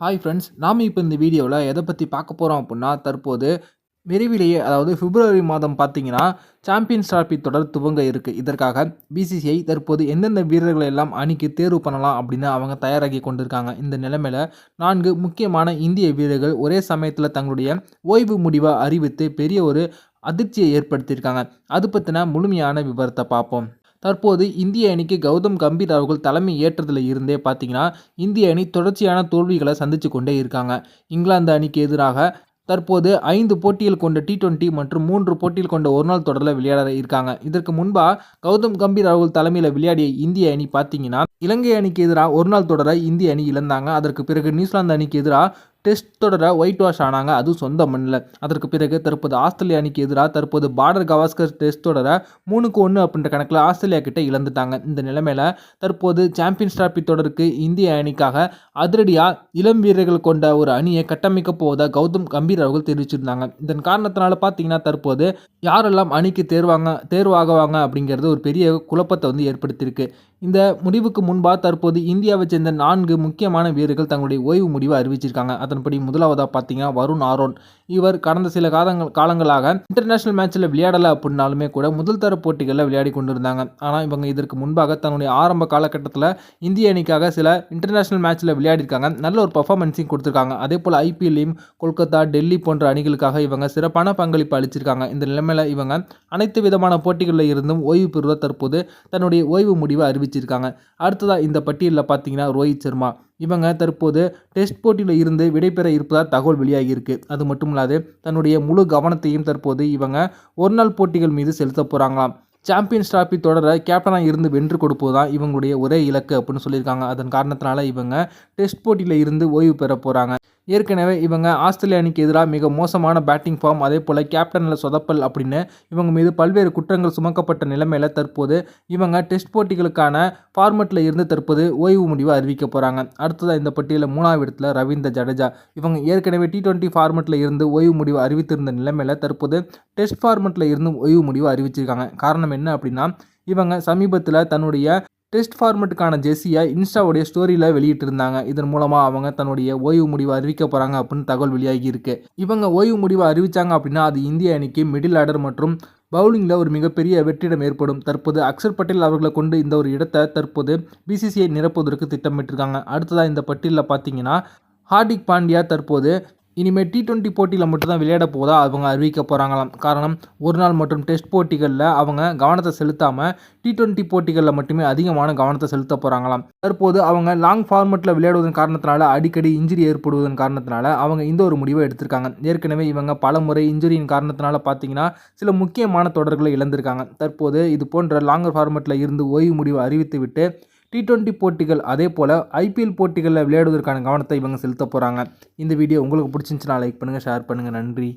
Hi friends நாம் இப்போ இந்த வீடியோவில் எதை பற்றி பார்க்க போகிறோம் அப்படின்னா தற்போது விரைவிலேயே அதாவது பிப்ரவரி மாதம் பார்த்தீங்கன்னா சாம்பியன்ஸ் டிராஃபி தொடர் துவங்க இருக்குது இதற்காக பிசிசிஐ தற்போது எந்தெந்த வீரர்களை எல்லாம் அணிக்கு தேர்வு பண்ணலாம் அப்படின்னு அவங்க தயாராகி கொண்டிருக்காங்க. இந்த நிலைமையில் நான்கு முக்கியமான இந்திய வீரர்கள் ஒரே சமயத்தில் தங்களுடைய ஓய்வு முடிவை அறிவித்து பெரிய ஒரு அதிர்ச்சியை ஏற்படுத்தியிருக்காங்க. அது பற்றின முழுமையான விவரத்தை பார்ப்போம். தற்போது இந்திய அணிக்கு கௌதம் கம்பீர் அவர்கள் தலைமை ஏற்றதில் இருந்தே பார்த்தீங்கன்னா இந்திய அணி தொடர்ச்சியான தோல்விகளை சந்தித்து கொண்டே இருக்காங்க. இங்கிலாந்து அணிக்கு எதிராக தற்போது ஐந்து போட்டியில் கொண்ட டி டுவெண்ட்டி மற்றும் மூன்று போட்டியில் கொண்ட ஒரு நாள் தொடரில் விளையாட இருக்காங்க. இதற்கு முன்பாக கௌதம் கம்பீர் அவர்கள் தலைமையில் விளையாடிய இந்திய அணி பார்த்தீங்கன்னா இலங்கை அணிக்கு எதிராக ஒரு நாள் தொடரை இந்திய அணி இழந்தாங்க. அதற்கு பிறகு நியூசிலாந்து அணிக்கு எதிராக டெஸ்ட் தொடர ஒயிட் வாஷ் ஆனாங்க. அதுவும் சொந்த மண்ணில். அதற்கு பிறகு தற்போது ஆஸ்திரேலியா அணிக்கு எதிராக தற்போது பார்டர் கவாஸ்கர் டெஸ்ட் தொடர மூணுக்கு ஒன்று அப்படின்ற கணக்கில் ஆஸ்திரேலியா கிட்ட இழந்துட்டாங்க. இந்த நிலைமையில் தற்போது சாம்பியன்ஸ் டிராபி தொடருக்கு இந்திய அணிக்காக அதிரடியாக இளம் வீரர்கள் கொண்ட ஒரு அணியை கட்டமைக்க போவதாக கௌதம் கம்பீர் அவர்கள் தெரிவிச்சிருந்தாங்க. இதன் காரணத்தினால பார்த்தீங்கன்னா தற்போது யாரெல்லாம் அணிக்கு தேர்வாங்க தேர்வாகவாங்க அப்படிங்கிறது ஒரு பெரிய குழப்பத்தை வந்து ஏற்படுத்தியிருக்கு. இந்த முடிவுக்கு முன்பாக தற்போது இந்தியாவை சேர்ந்த நான்கு முக்கியமான வீரர்கள் தங்களுடைய ஓய்வு முடிவை அறிவிச்சிருக்காங்க. அதன்படி முதலாவதாக பார்த்தீங்கன்னா வருண் ஆரோன். இவர் கடந்த சில காலங்கள் காலங்களாக இன்டர்நேஷனல் மேட்ச்சில் விளையாடலை அப்படின்னாலுமே கூட முதல் தர போட்டிகளில் விளையாடி கொண்டிருந்தாங்க. ஆனால் இவங்க இதற்கு முன்பாக தன்னுடைய ஆரம்ப காலகட்டத்தில் இந்திய அணிக்காக சில இன்டர்நேஷனல் மேட்ச்சில் விளையாடிருக்காங்க. நல்ல ஒரு பர்ஃபார்மன்ஸையும் கொடுத்துருக்காங்க. அதே போல் ஐபிஎல்லையும் கொல்கத்தா டெல்லி போன்ற அணிகளுக்காக இவங்க சிறப்பான பங்களிப்பு அளிச்சிருக்காங்க. இந்த நிலைமையில் இவங்க அனைத்து விதமான போட்டிகளில் இருந்தும் ஓய்வு பெறுவதை தற்போது தன்னுடைய ஓய்வு முடிவை அறிவிச்சிருக்காங்க அடுத்ததாக இந்த பட்டியலில் பார்த்தீங்கன்னா ரோஹித் சர்மா. இவங்க தற்போது டெஸ்ட் போட்டியில் இருந்து விடைபெற இருப்பதாக தகவல் வெளியாகியிருக்கு. அது மட்டும் இல்லாது தன்னுடைய முழு கவனத்தையும் தற்போது இவங்க ஒரு நாள் போட்டிகள் மீது செலுத்த போகிறாங்களாம் சாம்பியன்ஸ் டிராஃபி தொடர கேப்டனாக இருந்து வென்று கொடுப்பது தான் இவங்களுடைய ஒரே இலக்கு அப்படின்னு சொல்லியிருக்காங்க. அதன் காரணத்தினால இவங்க டெஸ்ட் போட்டியில் இருந்து ஓய்வு பெற போகிறாங்க ஏற்கனவே இவங்க ஆஸ்திரேலிய அணிக்கு எதிராக மிக மோசமான பேட்டிங் ஃபார்ம் அதே போல் கேப்டனில் சொதப்பல் அப்படின்னு இவங்க மீது பல்வேறு குற்றங்கள் சுமக்கப்பட்ட நிலைமையில் தற்போது இவங்க டெஸ்ட் போட்டிகளுக்கான ஃபார்மெட்டில் இருந்து தற்போது ஓய்வு முடிவு அறிவிக்க போகிறாங்க அடுத்ததாக இந்த பட்டியலில் மூணாவது இடத்துல ரவீந்திர ஜடேஜா. இவங்க ஏற்கனவே டி டுவெண்ட்டி ஃபார்மெட்டில் இருந்து ஓய்வு முடிவு அறிவித்திருந்த நிலைமையில் தற்போது டெஸ்ட் ஃபார்மெட்டில் இருந்து ஓய்வு முடிவு அறிவிச்சிருக்காங்க. காரணம் என்ன அப்படின்னா இவங்க சமீபத்தில் தன்னுடைய டெஸ்ட் ஃபார்மெட்டுக்கான ஜெர்சியை இன்ஸ்டாவுடைய ஸ்டோரியில் வெளியிட்டிருந்தாங்க. இதன் மூலமாக அவங்க தன்னுடைய ஓய்வு முடிவை அறிவிக்க போகிறாங்க அப்படின்னு தகவல் வெளியாகி இருக்கு. இவங்க ஓய்வு முடிவை அறிவித்தாங்க அப்படின்னா அது இந்திய அணிக்கு மிடில் ஆர்டர் மற்றும் பவுலிங்கில் ஒரு மிகப்பெரிய வெற்றிடம் ஏற்படும். தற்போது அக்ஷர் பட்டேல் அவர்களை கொண்டு இந்த ஒரு இடத்தை தற்போது பிசிசிஐ நிரப்புவதற்கு திட்டமிட்டிருக்காங்க. அடுத்ததாக இந்த பட்டியலில் பார்த்தீங்கன்னா ஹார்திக் பாண்டியா தற்போது இனிமேல் டி டுவெண்ட்டி போட்டியில் மட்டும்தான் விளையாட போதா அவங்க அறிவிக்க போகிறாங்களாம் காரணம் ஒரு நாள் மற்றும் டெஸ்ட் போட்டிகளில் அவங்க கவனத்தை செலுத்தாமல் டி டுவெண்ட்டி போட்டிகளில் மட்டுமே அதிகமான கவனத்தை செலுத்த போகிறாங்களாம் தற்போது அவங்க லாங் ஃபார்மெட்டில் விளையாடுவதன் காரணத்தினால அடிக்கடி இன்ஜுரி ஏற்படுவதன் காரணத்தினால அவங்க இந்த ஒரு முடிவை எடுத்திருக்காங்க. ஏற்கனவே இவங்க பல முறை இன்ஜுரியின் காரணத்தினால பார்த்தீங்கன்னா சில முக்கியமான தொடர்களை இழந்திருக்காங்க. தற்போது இது போன்ற லாங்கர் ஃபார்மெட்டில் இருந்து ஓய்வு முடிவை அறிவித்து விட்டு டி டுவெண்ட்டி போட்டிகள் அதே போல் ஐபிஎல் போட்டிகளில் விளையாடுவதற்கான கவனத்தை இவங்க செலுத்த போகிறாங்க இந்த வீடியோ உங்களுக்கு பிடிச்சிருந்துச்சுன்னா லைக் பண்ணுங்கள் ஷேர் பண்ணுங்கள் நன்றி.